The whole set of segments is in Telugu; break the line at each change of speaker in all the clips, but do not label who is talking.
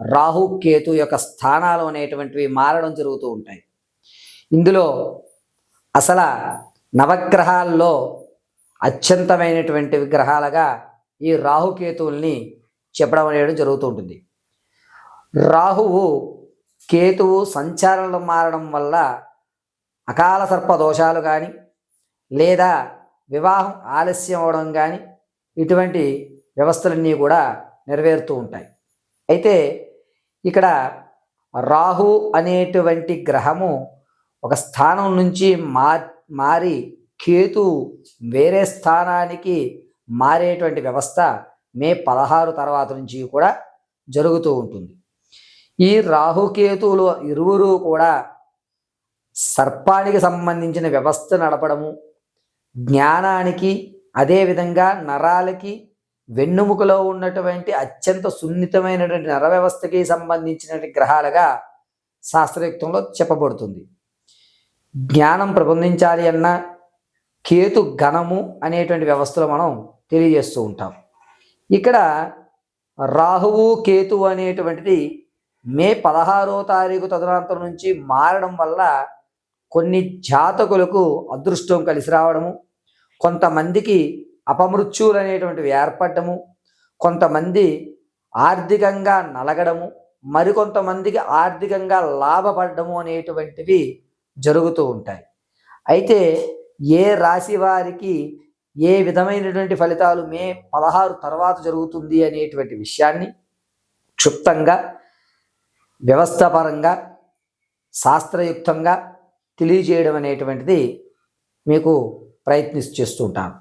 రాహు కేతు యొక్క స్థానాలు అనేటువంటివి మారడం జరుగుతూ ఉంటాయి. ఇందులో అసలు నవగ్రహాల్లో అత్యంతమైనటువంటి విగ్రహాలుగా ఈ రాహుకేతువుల్ని చెప్పడం అనేది జరుగుతూ ఉంటుంది. రాహువు కేతువు సంచారణలు మారడం వల్ల అకాల సర్ప దోషాలు కానీ లేదా వివాహం ఆలస్యం అవడం కానీ ఇటువంటి వ్యవస్థలన్నీ కూడా నెరవేరుతూ ఉంటాయి. అయితే ఇక్కడ రాహు అనేటువంటి గ్రహము ఒక స్థానం నుంచి మా మారి కేతు వేరే స్థానానికి మారేటువంటి వ్యవస్థ మే పదహారు తర్వాత నుంచి కూడా జరుగుతూ ఉంటుంది. ఈ రాహుకేతువులు ఇరువురు కూడా సర్పానికి సంబంధించిన వ్యవస్థ నడపడము జ్ఞానానికి అదేవిధంగా నరాలకి వెన్నుముకలో ఉన్నటువంటి అత్యంత సున్నితమైనటువంటి నర వ్యవస్థకి సంబంధించినటువంటి గ్రహాలుగా శాస్త్రయుక్తంలో చెప్పబడుతుంది. జ్ఞానం ప్రబంధించాలి అన్న కేతు గణము అనేటువంటి వ్యవస్థలో మనం తెలియజేస్తూ ఉంటాం. ఇక్కడ రాహువు కేతు అనేటువంటిది మే పదహారో తారీఖు తదనంతరం నుంచి మారడం వల్ల కొన్ని జాతకులకు అదృష్టం కలిసి రావడము కొంతమందికి అపమృత్యువులు అనేటువంటివి ఏర్పడము కొంతమంది ఆర్థికంగా నలగడము మరికొంతమందికి ఆర్థికంగా లాభపడము అనేటువంటివి జరుగుతూ ఉంటాయి. అయితే ఏ రాశి వారికి ఏ విధమైనటువంటి ఫలితాలు మే పదహారు తర్వాత జరుగుతుంది అనేటువంటి విషయాన్ని క్షుప్తంగా వ్యవస్థపరంగా శాస్త్రయుక్తంగా తెలియజేయడం అనేటువంటిది మీకు ప్రయత్నిస్తూ చేస్తుంటాను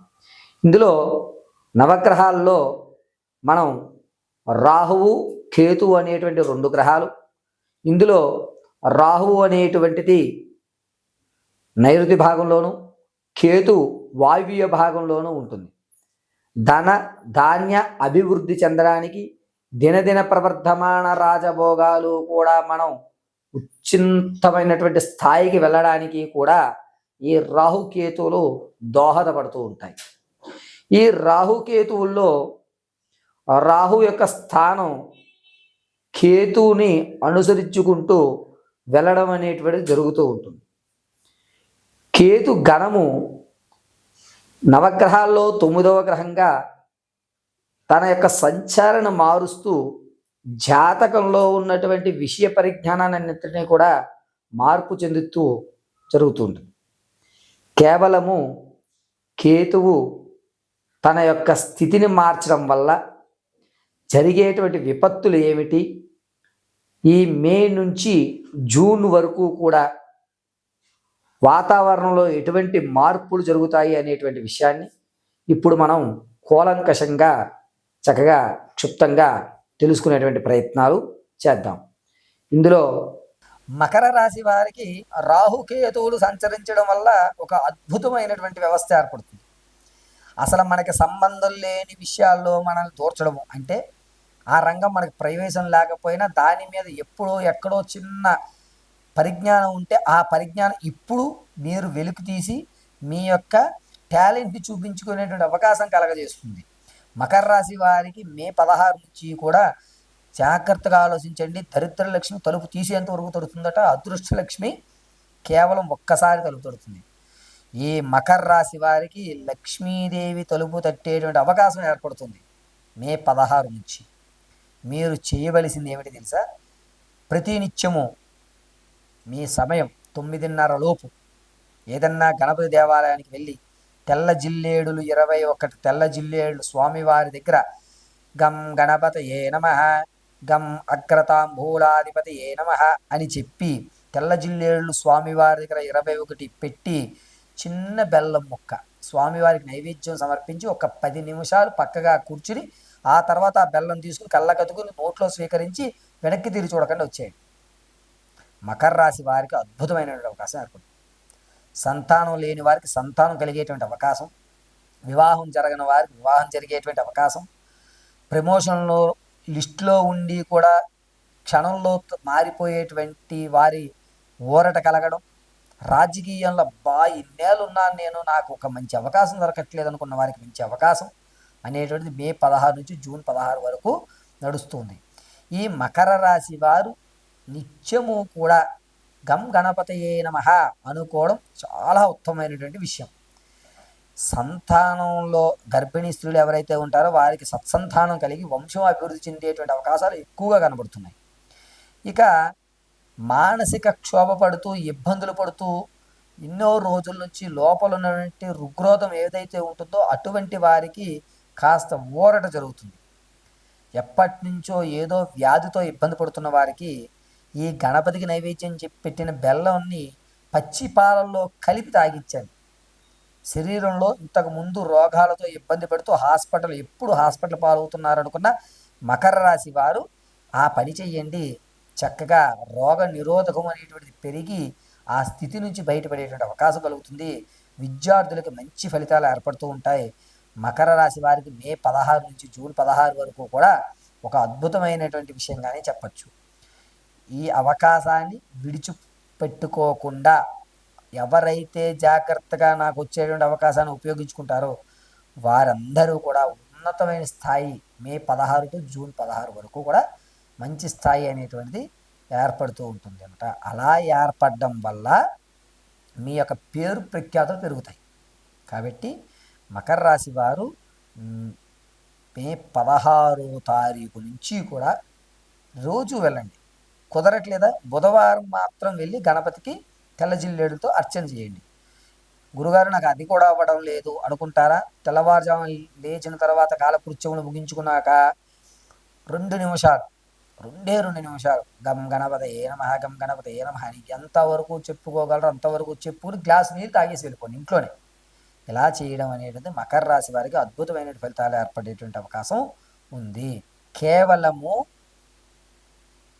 ఇందులో నవగ్రహాల్లో మనం రాహువు కేతు అనేటువంటి రెండు గ్రహాలు ఇందులో రాహువు అనేటువంటిది నైరుతి భాగంలోను కేతు వాయువ్య భాగంలోనూ ఉంటుంది. ధన ధాన్య అభివృద్ధి చెందడానికి దినదిన ప్రవర్ధమాన రాజభోగాలు కూడా మనం ఉచ్చింతమైనటువంటి స్థాయికి వెళ్ళడానికి కూడా ఈ రాహుకేతువులు దోహదపడుతూ ఉంటాయి. ఈ రాహుకేతువుల్లో రాహు యొక్క స్థానం కేతువుని అనుసరించుకుంటూ వెళ్ళడం అనేటువంటిది జరుగుతూ ఉంటుంది. కేతు గణము నవగ్రహాల్లో తొమ్మిదవ గ్రహంగా తన యొక్క సంచారణ మారుస్తూ జాతకంలో ఉన్నటువంటి విషయ పరిజ్ఞానాన్నింటినీ కూడా మార్పు చెందుతూ జరుగుతుంది కేవలము కేతువు తన యొక్క స్థితిని మార్చడం వల్ల జరిగేటువంటి విపత్తులు ఏమిటి? ఈ మే నుంచి జూన్ వరకు కూడా వాతావరణంలో ఎటువంటి మార్పులు జరుగుతాయి అనేటువంటి విషయాన్ని ఇప్పుడు మనం కూలంకషంగా చక్కగా క్షుప్తంగా తెలుసుకునేటువంటి ప్రయత్నాలు చేద్దాం. ఇందులో మకర రాశి వారికి రాహుకేతువులు సంచరించడం వల్ల ఒక అద్భుతమైనటువంటి వ్యవస్థ ఏర్పడుతుంది. అసలు మనకి సంబంధం లేని విషయాల్లో మనల్ని దూర్చడము. అంటే ఆ రంగం మనకి ప్రవేశం లేకపోయినా దాని మీద ఎప్పుడో ఎక్కడో చిన్న పరిజ్ఞానం ఉంటే ఆ పరిజ్ఞానం ఇప్పుడు మీరు వెలుకు తీసి మీ యొక్క టాలెంట్ని చూపించుకునేటువంటి అవకాశం కలగజేస్తుంది. మకర రాశి వారికి మే పదహారు నుంచి కూడా జాగ్రత్తగా ఆలోచించండి. దరిద్ర లక్ష్మి తలుపు తీసేంత వరకు తొడుతుందట. అదృష్ట లక్ష్మి కేవలం ఒక్కసారి తలుపు తొడుతుంది. ఈ మకర రాశి వారికి లక్ష్మీదేవి తలుపు తట్టేటువంటి అవకాశం ఏర్పడుతుంది. మే పదహారు నుంచి. మీరు చేయవలసింది ఏమిటి తెలుసా? ప్రతినిత్యము మీ సమయం తొమ్మిదిన్నర లోపు. ఏదన్నా గణపతి దేవాలయానికి వెళ్ళి తెల్ల జిల్లేడులు ఇరవై ఒకటి తెల్ల జిల్లేడులు స్వామివారి దగ్గర గం గణపత ఏ నమ గం అగ్రతాంబూలాధిపతి ఏ నమ అని చెప్పి తెల్ల జిల్లేళ్ళు స్వామివారి దగ్గర ఇరవై ఒకటి పెట్టి చిన్న బెల్లం ముక్క. స్వామివారికి నైవేద్యం సమర్పించి ఒక పది నిమిషాలు పక్కగా కూర్చుని ఆ తర్వాత ఆ బెల్లం తీసుకుని కళ్ళకతుకుని నోట్లో స్వీకరించి వెనక్కి తిరిగి చూడకుండా వచ్చేయండి. మకర రాశి వారికి అద్భుతమైనటువంటి అవకాశం ఏర్పడుతుంది. సంతానం లేని వారికి సంతానం కలిగేటువంటి అవకాశం. వివాహం జరగని వారికి వివాహం జరిగేటువంటి అవకాశం. ప్రమోషన్లో లిస్టులో ఉండి కూడా క్షణంలో మారిపోయేటువంటి వారి ఊరట కలగడం. రాజకీయంలో బా ఇన్నేళ్ళున్నాను నేను నాకు ఒక మంచి అవకాశం దొరకట్లేదు అనుకున్న వారికి మంచి అవకాశం అనేటువంటిది మే పదహారు నుంచి జూన్ పదహారు వరకు నడుస్తుంది. ఈ మకర రాశి వారు నిత్యము కూడా గం గణపతయే నమ అనుకోవడం చాలా ఉత్తమమైనటువంటి విషయం. సంతానంలో గర్భిణీ స్త్రీలు ఎవరైతే ఉంటారో వారికి సత్సంతానం కలిగి వంశం అభివృద్ధి చెందేటువంటి అవకాశాలు ఎక్కువగా కనబడుతున్నాయి. ఇక మానసిక క్షోభ పడుతూ ఇబ్బందులు పడుతూ ఎన్నో రోజుల నుంచి లోపల ఉన్నటువంటి రుగ్రోధం ఏదైతే ఉంటుందో అటువంటి వారికి కాస్త ఊరట జరుగుతుంది. ఎప్పటి నుంచో ఏదో వ్యాధితో ఇబ్బంది పడుతున్న వారికి ఈ గణపతికి నైవేద్యం చెప్పి పెట్టిన బెల్లంని పచ్చి పాలల్లో కలిపి తాగించాను శరీరంలో ఇంతకు ముందు రోగాలతో ఇబ్బంది పడుతూ హాస్పిటల్ ఎప్పుడు హాస్పిటల్ పాలవుతున్నారనుకున్న మకర రాశి వారు ఆ పని చెయ్యండి చక్కగా రోగ నిరోధకం అనేటువంటిది పెరిగి ఆ స్థితి నుంచి బయటపడేటువంటి అవకాశం కలుగుతుంది. విద్యార్థులకు మంచి ఫలితాలు ఏర్పడుతూ ఉంటాయి. మకర రాశి వారికి మే పదహారు నుంచి జూన్ పదహారు వరకు కూడా ఒక అద్భుతమైనటువంటి విషయంగానే చెప్పచ్చు. ఈ అవకాశాన్ని విడిచిపెట్టుకోకుండా ఎవరైతే జాగ్రత్తగా నాకు వచ్చేటువంటి అవకాశాన్ని ఉపయోగించుకుంటారో వారందరూ కూడా ఉన్నతమైన స్థాయి మే పదహారు టు జూన్ పదహారు వరకు కూడా మంచి స్థాయి అనేటువంటిది ఏర్పడుతూ ఉంటుంది అనమాట అలా ఏర్పడడం వల్ల మీ యొక్క పేరు ప్రఖ్యాతులు పెరుగుతాయి. కాబట్టి మకర రాశి వారు మే పదహారో తారీఖు నుంచి కూడా రోజు వెళ్ళండి. కుదరట్లేదా? బుధవారం మాత్రం వెళ్ళి గణపతికి తెల్లజిల్లేడుతో అర్చన చేయండి. గురుగారు నాకు అది కూడా అవ్వడం లేదు అనుకుంటారా? తెల్లవారుజాము లేచిన తర్వాత కాలకృత్యములు ముగించుకున్నాక రెండు నిమిషాలు రెండే రెండు నిమిషాలు. గం గణపత ఏ నమ గం గణపత ఏ నమ అని ఎంతవరకు చెప్పుకోగలరు అంతవరకు చెప్పుకుని గ్లాస్ నీరు తాగేసి వెళ్ళిపోండి ఇంట్లోనే. ఇలా చేయడం అనేది మకర రాశి వారికి అద్భుతమైన ఫలితాలు ఏర్పడేటువంటి అవకాశం ఉంది. కేవలము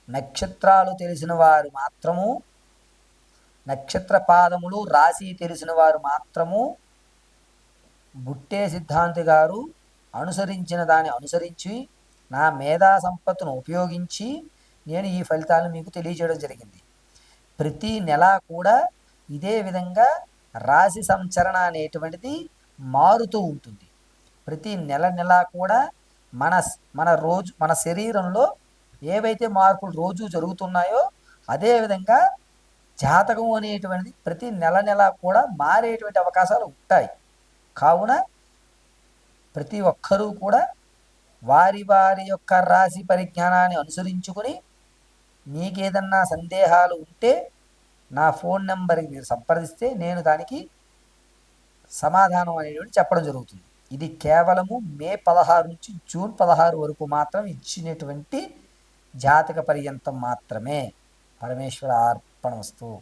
నక్షత్రాలు తెలిసిన వారు మాత్రము నక్షత్ర పాదములు రాశి తెలిసిన వారు మాత్రము బుట్టే సిద్ధాంతి గారు అనుసరించిన దాన్ని అనుసరించి నా మేధా సంపత్తును ఉపయోగించి నేను ఈ ఫలితాలను మీకు తెలియజేయడం జరిగింది. ప్రతి నెల కూడా ఇదే విధంగా రాశి సంచరణ అనేటువంటిది మారుతూ ఉంటుంది. ప్రతి నెల నెల కూడా మన మన రోజు మన శరీరంలో ఏవైతే మార్పులు రోజు జరుగుతున్నాయో అదేవిధంగా జాతకం అనేటువంటిది ప్రతి నెల నెల కూడా మారేటువంటి అవకాశాలు ఉంటాయి. కావున ప్రతి ఒక్కరూ కూడా వారి వారి యొక్క రాశి పరిజ్ఞానాన్ని అనుసరించుకొని మీకేదన్నా సందేహాలు ఉంటే నా ఫోన్ నెంబర్కి మీరు సంప్రదిస్తే నేను దానికి సమాధానం అనేటువంటి చెప్పడం జరుగుతుంది. ఇది కేవలము మే పదహారు నుంచి జూన్ పదహారు వరకు మాత్రం ఇచ్చినటువంటి జాతక పర్యంతం మాత్రమే. పరమేశ్వర అర్పణ వస్తువు.